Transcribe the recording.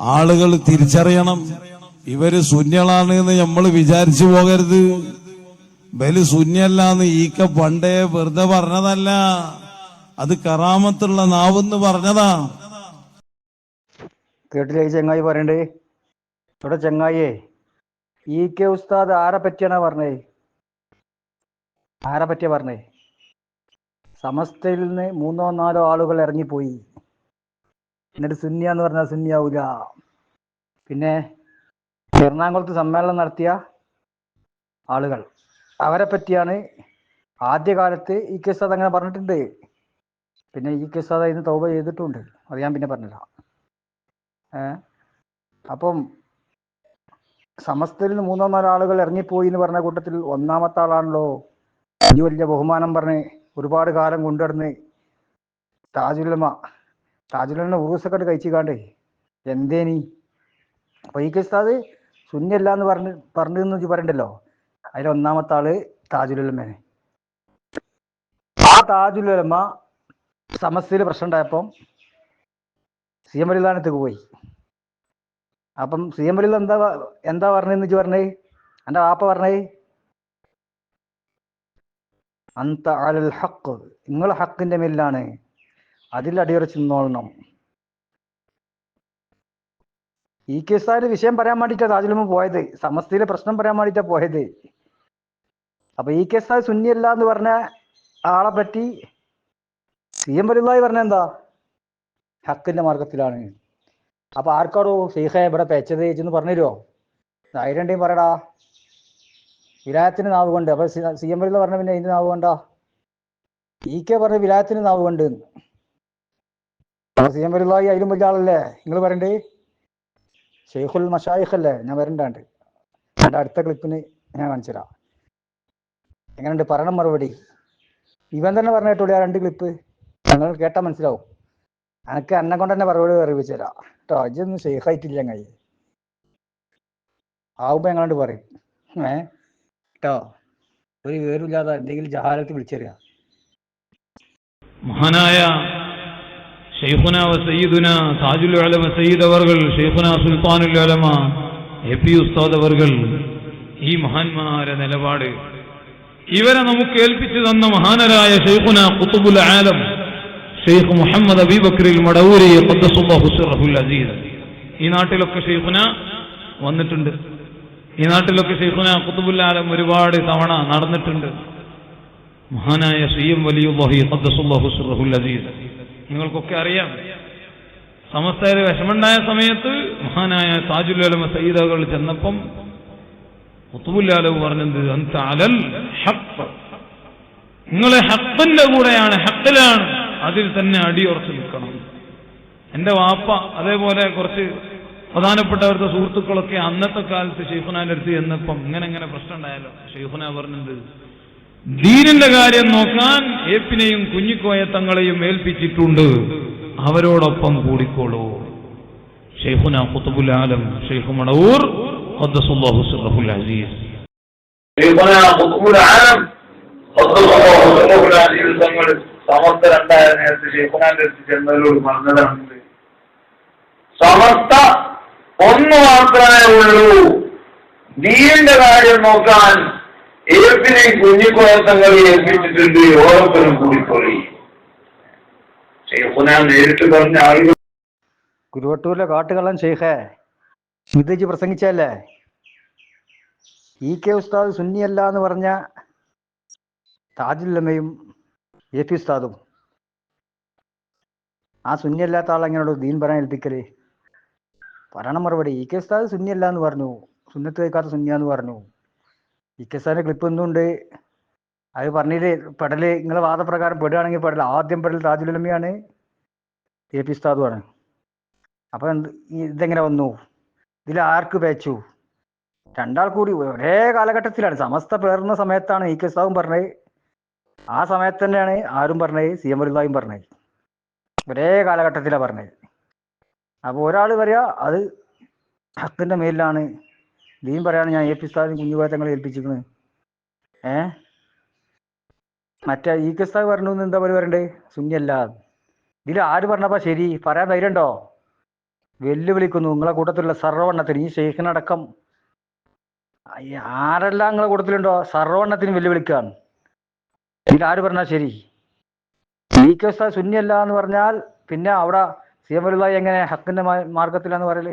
ആളുകൾ തിരിച്ചറിയണം. ഇവർ ശൂന്യളാണ് എന്ന് നമ്മൾ വിചാരിച്ചു പോകരുത്. ബലി ശൂന്യല്ലാന്ന് ഈക്ക പണ്ടേ വെറുതെ പറഞ്ഞതല്ല. അത് കറാമത്തുള്ള നാവെന്ന് പറഞ്ഞതാ. കേട്ടില്ലേ ചങ്ങായി പറയണ്ടേ? ഇവിടെ ചെങ്ങായിയേ ഈ കെ ഉസ്താദ് ആരെ പറ്റിയാണ് പറഞ്ഞേ? ആരെ പറ്റിയാ പറഞ്ഞേ? സമസ്തയിൽ നിന്ന് മൂന്നോ നാലോ ആളുകൾ ഇറങ്ങിപ്പോയി. എന്നിട്ട് സുന്നിയ എന്ന് പറഞ്ഞാൽ സുന്നിയാവൂല. പിന്നെ എറണാകുളത്ത് സമ്മേളനം നടത്തിയ ആളുകൾ. അവരെ പറ്റിയാണ് ആദ്യകാലത്ത് ഇ കെ സാദ് അങ്ങനെ പറഞ്ഞിട്ടുണ്ട്. പിന്നെ ഇ കെ സാദ് ഇന്ന് തൗബ ചെയ്തിട്ടുണ്ട്. അത് ഞാൻ പിന്നെ പറഞ്ഞില്ല അപ്പം സമസ്തയിൽ നിന്ന് മൂന്നോ നാലോ ആളുകൾ ഇറങ്ങിപ്പോയി എന്ന് പറഞ്ഞ കൂട്ടത്തിൽ ഒന്നാമത്തെ ആളാണല്ലോ ഈ വലിയ ബഹുമാനം പറഞ്ഞ് ഒരുപാട് കാലം കൊണ്ടുവന്ന് താജുലമ താജുലമ ഉറൂസൊക്കെ കഴിച്ചു കാണ്ടേ എന്തേനി? അപ്പൊ ഈ കിസ്താദ് ശൂന്യല്ല എന്ന് പറഞ്ഞ് പറഞ്ഞു എന്ന് പറയണ്ടല്ലോ. അതിൽ ഒന്നാമത്തെ ആൾ താജുലുലമേനെ ആ താജുലുലമ സമസ്തയിൽ പ്രശ്നം ഉണ്ടായപ്പം സി എം വലിലാനത്തേക്ക് പോയി. അപ്പം സി എം വലിൽ എന്താ എന്താ പറഞ്ഞതെന്ന് വെച്ച് പറഞ്ഞേ? എന്റെ വാപ്പ പറഞ്ഞേ? അന്ത അലൽ ഹക്ക്. നിങ്ങൾ ഹക്കിന്റെ മേലാണ് അതിൽ അടിയുറച്ച് നിന്നോളണം ഈ സാറിന് വിഷയം പറയാൻ വേണ്ടിയിട്ടാണ് താജുലമ പോയത്. സമസ്തയിലെ പ്രശ്നം പറയാൻ വേണ്ടിയിട്ടാ പോയത്. അപ്പൊ ഈ സാർ സുന്നിയല്ല എന്ന് പറഞ്ഞ ആളെ പറ്റി സി എം വലിലായി പറഞ്ഞ എന്താ? ഹക്കിന്റെ മാർഗത്തിലാണ്. അപ്പൊ ആർക്കാടോ സീഹ ഇവിടെ പേച്ചത് എന്ന് പറഞ്ഞുതരുമോ ധൈര്യണ്ടേയും പറയടാ. വിലായത്തിന് നാവ് കൊണ്ട് അപ്പൊ സി എം പറഞ്ഞ പിന്നെ ഇതിന് നാവ് കൊണ്ടാ ഇ കെ പറഞ്ഞ വിലായത്തിന് നാവ് കൊണ്ട് സി എം വരില്ലായി അതിലും വലിയ ആളല്ലേ? നിങ്ങൾ വരണ്ടേ ഷെയ്ഖുൽ മഷായിഖ് അല്ലേ? ഞാൻ വരണ്ടാണ്ട്. എന്റെ അടുത്ത ക്ലിപ്പിന് ഞാൻ കാണിച്ചു തരാം. എങ്ങനെയുണ്ട്? പറയണം മറുപടി. ഇവൻ തന്നെ പറഞ്ഞ ആ രണ്ട് ക്ലിപ്പ്. നിങ്ങൾ കേട്ടാൽ മനസ്സിലാവും. എനിക്ക് എന്നെ കൊണ്ട് തന്നെ മറുപടി അറിയിച്ചു തരാം. കേട്ടോ അജൊന്നും ഷെയ്ഖായിട്ടില്ല കൈ ആവുമ്പോ ഞങ്ങളോട് പറയും. ഏ? കേട്ടോ ഒരു വിവരമില്ലാതെ എന്തെങ്കിലും ജഹാലത്ത് വിളിച്ചറിയാം. മഹാനായ ഷെയ്ഖുന സയ്യിദുന താജുൽ അലമ സയ്യിദ് അവർകൾ ഷെയ്ഖുന സുൽത്താനുൽ അലമ എ പി ഉസ്താദ് അവർകൾ ഈ മഹാന്മാരെ നിലപാട്. ഇവരെ നമുക്ക് ഏൽപ്പിച്ചു തന്ന മഹാനരായ ഷെയ്ഖുന കുത്തുബുൽ ആലം ഷെയ്ഖ് മുഹമ്മദ് അബീബക്രിൽ മടവൂരി ഖദ്ദസുല്ലാഹു സിറഹുൽ അസീസ്. ഈ നാട്ടിലൊക്കെ ഷെയ്ഖുന വന്നിട്ടുണ്ട്. ഈ നാട്ടിലൊക്കെ ഷെയ്ഖുന കുത്തുബുൽ ആലം ഒരുപാട് തവണ നടന്നിട്ടുണ്ട്. മഹാനായ സി എം വലിയുല്ലാഹി ഖദ്ദസുല്ലാഹു അസീസ്. നിങ്ങൾക്കൊക്കെ അറിയാം. സമസ്തയിൽ വിഷമുണ്ടായ സമയത്ത് മഹാനായ താജുലമ സയ്യിദകൾ ചെന്നപ്പം ഖുത്തുബുല്ലാലവ് പറഞ്ഞത് അന്ത അലൽ നിങ്ങളെ ഹക്കിന്റെ കൂടെയാണ് ഹക്കിലാണ് അതിൽ തന്നെ അടിയുറച്ചു നിൽക്കണം. എന്റെ വാപ്പ അതേപോലെ കുറച്ച് പ്രധാനപ്പെട്ടവരുടെ സുഹൃത്തുക്കളൊക്കെ അന്നത്തെ കാലത്ത് ഷെയ്ഖുനാന്റെ അടുത്ത് ചെന്നപ്പം ഇങ്ങനെ ഇങ്ങനെ പ്രശ്നം ഷെയ്ഖുന പറഞ്ഞത് ദീനിന്റെ കാര്യം നോക്കാൻ ഏപ്പിനെയും കുഞ്ഞിക്കോയ തങ്ങളെയും ഏൽപ്പിച്ചിട്ടുണ്ട്. അവരോടൊപ്പം കൂടിക്കോളൂ. ഷെയ്ഖുന ഖുതുബുൽ ആലം ഷെയ്ഖ് മണവൂർ അസീസ്. തങ്ങൾ സമസ്ത രണ്ടായ നേരത്തെ ഷെയ്ഖുനാന്റെ അടുത്ത് ചെന്നതിലൂടെ പറഞ്ഞതാണ് സമസ്ത ഒന്ന് മാത്രമേ ഉള്ളൂ. ദീനിന്റെ കാര്യം നോക്കാൻ ഏപ്പിനെയും കുഞ്ഞിക്കോയത്തങ്ങളെ ഏൽപ്പിച്ചിട്ടുണ്ട് ഓരോരുത്തരും കൂടി ഷെയ്ഖുന നേരിട്ട് പറഞ്ഞ ആളുകൾ കുരുവട്ടൂരിലെ കാട്ടുകള്ളൻ ഷെയ്ഖേ സ്മിതജി പ്രസംഗിച്ചല്ലേ ഇ കെ ഉസ്താദ് സുന്നിയല്ല എന്ന് പറഞ്ഞ താജുല്ലമ്മയും എ പി ഉസ്താദും. ആ സുന്നിയല്ലാത്ത ആളെങ്ങനെയുള്ള ദീൻ പറയാൻ ഏൽപ്പിക്കൽ? പറയണം മറുപടി. ഇ കെ ഉസ്താദ് സുന്നിയല്ല എന്ന് പറഞ്ഞു. സുന്നത്ത് വയ്ക്കാത്ത സുന്നിയാന്ന് പറഞ്ഞു. ഇ കെ സാറിന്റെ ക്ലിപ്പ് എന്തുണ്ട് അത് പറഞ്ഞില്ലേ പെടൽ നിങ്ങളെ വാദപ്രകാരം പെടുകയാണെങ്കിൽ പെടൽ ആദ്യം പെടൽ രാജുലമ്മയാണ് എ പി ഉസ്താദുമാണ് അപ്പൊ എന്ത് ഇതെങ്ങനെ വന്നു? ഇതിൽ ആർക്ക് പേച്ചു രണ്ടാൾ കൂടി ഒരേ കാലഘട്ടത്തിലാണ്. സമസ്ത പേർന്ന സമയത്താണ് ഇ കെ സാവും പറഞ്ഞത്. ആ സമയത്ത് തന്നെയാണ് ആരും പറഞ്ഞത് സി എം വലുതായും പറഞ്ഞത്. ഒരേ കാലഘട്ടത്തിലാണ് പറഞ്ഞത്. അപ്പോൾ ഒരാൾ പറയാ അത് ഹക്കിന്റെ മേലിലാണ്. ദീൻ പറയാണ് ഞാൻ എ പി സ്ഥാനം കുഞ്ഞുപോയത്തങ്ങളെ ഏൽപ്പിച്ചിരിക്കുന്നത് ഏ? മറ്റേ ഇ കെ സ്ഥാവ് പറഞ്ഞു എന്താ പറയുക പറയണ്ടേ? ശൂന്യല്ല ഇതിൽ ആര് പറഞ്ഞപ്പോ ശരി? പറയാൻ ധൈര്യം ഉണ്ടോ വെല്ലുവിളിക്കുന്നു. നിങ്ങളെ കൂട്ടത്തിലുള്ള സർവണ്ണത്തിന് ഈ ഷെയ്ഖിനടക്കം അയ്യ, ആരെല്ലാം നിങ്ങളെ കൂട്ടത്തിലുണ്ടോ? സർവണ്ണത്തിന് വെല്ലുവിളിക്കുകയാണ്. ഇതിൽ ആര് പറഞ്ഞാൽ ശരി? ഈ കെ ഉസ്താദ് ശൂന്യല്ല എന്ന് പറഞ്ഞാൽ പിന്നെ അവിടെ സി എം എങ്ങനെ? ഹക്കിന്റെ മാർഗത്തിലാന്ന് പറയൽ?